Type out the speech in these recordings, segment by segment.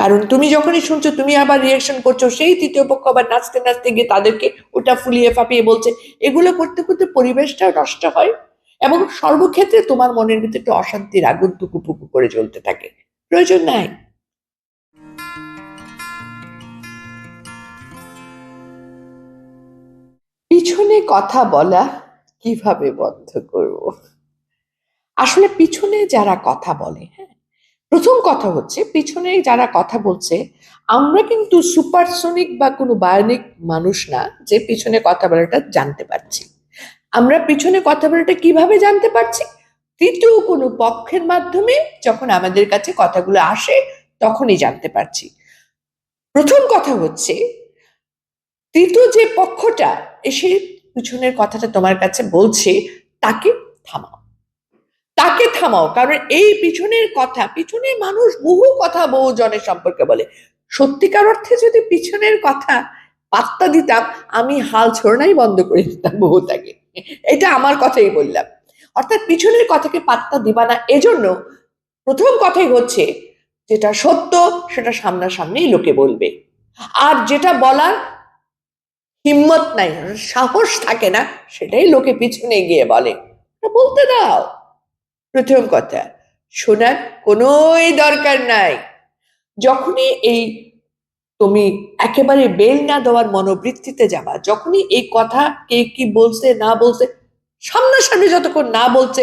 কারণ তুমি যখনই শুনছো, তুমি আবার রিয়াকশন করছ, সেই তৃতীয় পক্ষ আবার নাচতে নাচতে গিয়ে তাদেরকে ওটা ফুলিয়ে ফাঁপিয়ে বলছে। এগুলো করতে করতে পরিবেশটা নষ্ট হয় এবং সর্বক্ষেত্রে তোমার মনের ভিতরে একটু অশান্তির আগুন টুকু পুকু করে জ্বলতে থাকে। প্রয়োজন নাই। পিছনে কথা বলা কীভাবে বন্ধ করব? আসলে পিছনে যারা কথা বলে হ্যাঁ প্রথম কথা হচ্ছে, পিছনে যারা কথা বলছে, আমরা কিন্তু সুপারসনিক বা কোনো বায়োনিক মানুষ না যে পিছনে কথা বলাটা জানতে পারছি। আমরা পিছনে কথা বলাটা কীভাবে জানতে পারছি? তৃতীয় কোনো পক্ষের মাধ্যমে যখন আমাদের কাছে কথাগুলো আসে, তখনই জানতে পারছি। প্রথম কথা হচ্ছে, তৃতীয় যে পক্ষটা এসে পিছনের কথাটা তোমার কাছে বলছে, তাকে থামাও। তাকে থামাও। কারণ এই পিছনের কথা পিছনে মানুষ বহু কথা বহু জনের সম্পর্কে বলে। সত্যিকার অর্থে যদি পিছনের কথা পাত্তা দিতাম, আমি হাল ছোড়নাই বন্ধ করে দিতাম বহুটাকে এটা আমার কথাই বললাম। অর্থাৎ পিছনের কথাকে পাত্তা দিবা না, এজন্য প্রথম কথাই হচ্ছে, যেটা সত্য, সেটা সামনাসামনি লোকে বলবে। আর যেটা বলার হিম্মত নাই, সাহস থাকে না, সেটাই লোকে পিছনে গিয়ে বলে। বলতে দাও। প্রথম কথা, শোনার কোনোই দরকার নাই। যখনই এই তুমি একেবারে বেল না দেওয়ার মনোবৃত্তিতে যাবা, যখনই এই কথা কে কি বলছে, না বলছে, সামনাসামনি যতক্ষণ না বলছে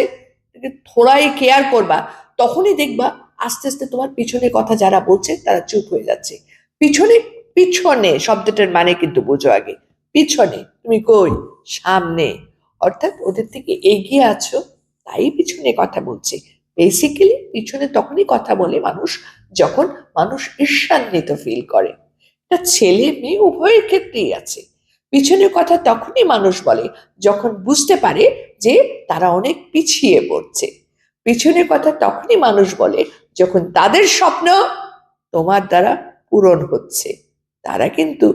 থোড়াই কেয়ার করবা, তখনই দেখবা আস্তে আস্তে তোমার পিছনে কথা যারা বলছে, তারা চুপ হয়ে যাচ্ছে। পিছনে পিছনে শব্দটার মানে কিন্তু বুঝো আগে। পিছনে, তুমি কই? সামনে। অর্থাৎ ওদের থেকে এগিয়ে আছো তাই পিছনে কথা বলছে। বেসিক্যালি পিছনে তখনই কথা বলে মানুষ যখন মানুষ ঈর্ষান্বিত ফিল করে। এটা ছেলে মেয়ে উভয়ের ক্ষেত্রেই আছে। পিছনের কথা তখনই মানুষ বলে যখন বুঝতে পারে যে তারা অনেক পিছিয়ে পড়ছে। পিছনের কথা তখনই মানুষ বলে যখন তাদের স্বপ্ন তোমার দ্বারা পূরণ হচ্ছে। তারা কিন্তু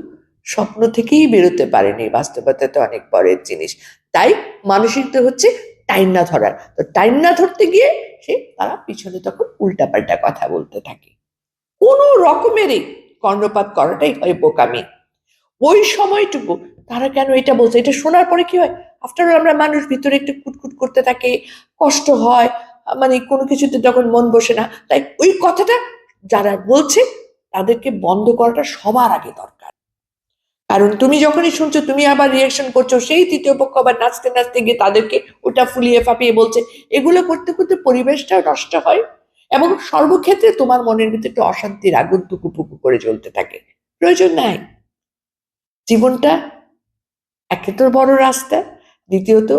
স্বপ্ন থেকেই বেরোতে পারেনি। বাস্তবতা তো অনেক পরের জিনিস। তাই মানসিকতা হচ্ছে টাইম না ধরার। তো টাইম না ধরতে গিয়ে সে তারা পিছনে তখন উল্টাপাল্টা কথা বলতে থাকে। কোনো রকমেরই কর্ণপাত করাটাই হয় বোকামি। ওই সময়টুকু তারা কেন এটা বলছে? এটা শোনার পরে কি হয়? আফটার আমরা মানুষ ভিতরে একটু কুটকুট করতে থাকে, কষ্ট হয় মানে কোনো কিছুতে যখন মন বসে না, তাই ওই কথাটা যারা বলছে, তাদেরকে বন্ধ করাটা সবার আগে দরকার। কারণ তুমি যখনই শুনছো, তুমি আবার রিয়াকশন করছ, সেই তৃতীয় পক্ষ আবার নাচতে নাচতে গিয়ে তাদেরকে ওটা ফুলিয়ে ফাঁপিয়ে বলছে। এগুলো করতে করতে পরিবেশটা নষ্ট হয় এবং সর্বক্ষেত্রে তোমার মনের ভিতরে একটু অশান্তির আগুন টুকু পুকু করে জ্বলতে থাকে। প্রয়োজন নাই। জীবনটা একে তো বড় রাস্তা। দ্বিতীয়ত,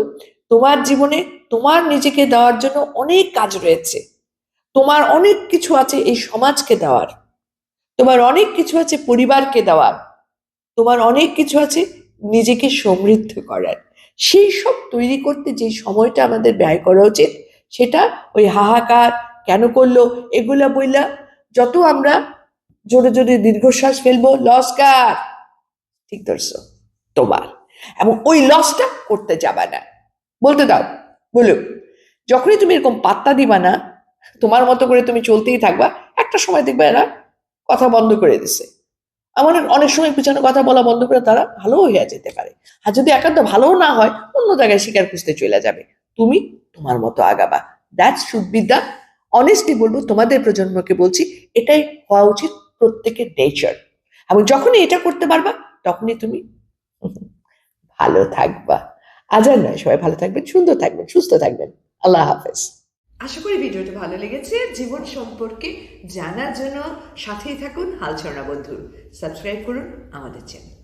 তোমার জীবনে তোমার নিজেকে দেওয়ার জন্য অনেক কাজ রয়েছে। তোমার অনেক কিছু আছে এই সমাজকে দেওয়ার। তোমার অনেক কিছু আছে পরিবারকে দেওয়ার। তোমার অনেক কিছু আছে, নিজেকে সমৃদ্ধ করার। সেই সব তৈরি করতে যে সময়টা আমাদের ব্যয় করা উচিত, সেটা ওই হাহাকার, কেন করল, এগুলা বইলা যত আমরা জোরে জোরে দীর্ঘশ্বাস ফেলব লস কার? ঠিক ধরছো, তোমার। এবং ওই লসটা করতে যাবা না। বলতে দাও, বলো, যখনই তুমি এরকম পাত্তা দিবা না, তোমার মতো করে তুমি চলতেই থাকবা, একটা সময় দেখবে এরা কথা বন্ধ করে দিছে। আমার অনেক সময় পিছনে কথা বলা বন্ধ করে তারা ভালো হইয়া যেতে পারে। আর যদি একান্ত ভালোও না হয়, অন্য জায়গায় শিকার খুঁজতে চলে যাবে। তুমি তোমার মতো আগাবা। That should be the honestly বলব, তোমাদের প্রজন্মকে বলছি, এটাই হওয়া উচিত প্রত্যেকের নেচার এবং যখনই এটা করতে পারবা, তখনই তুমি ভালো থাকবা। আজ নয়, সবাই ভালো থাকবেন, সুন্দর থাকবেন, সুস্থ থাকবেন। আল্লাহ হাফেজ। আশা করি ভিডিওটা ভালো লেগেছে। জীবন সম্পর্কে জানার জন্য সাথেই থাকুন হালছড়া বন্ধু। সাবস্ক্রাইব করুন আমাদের চ্যানেল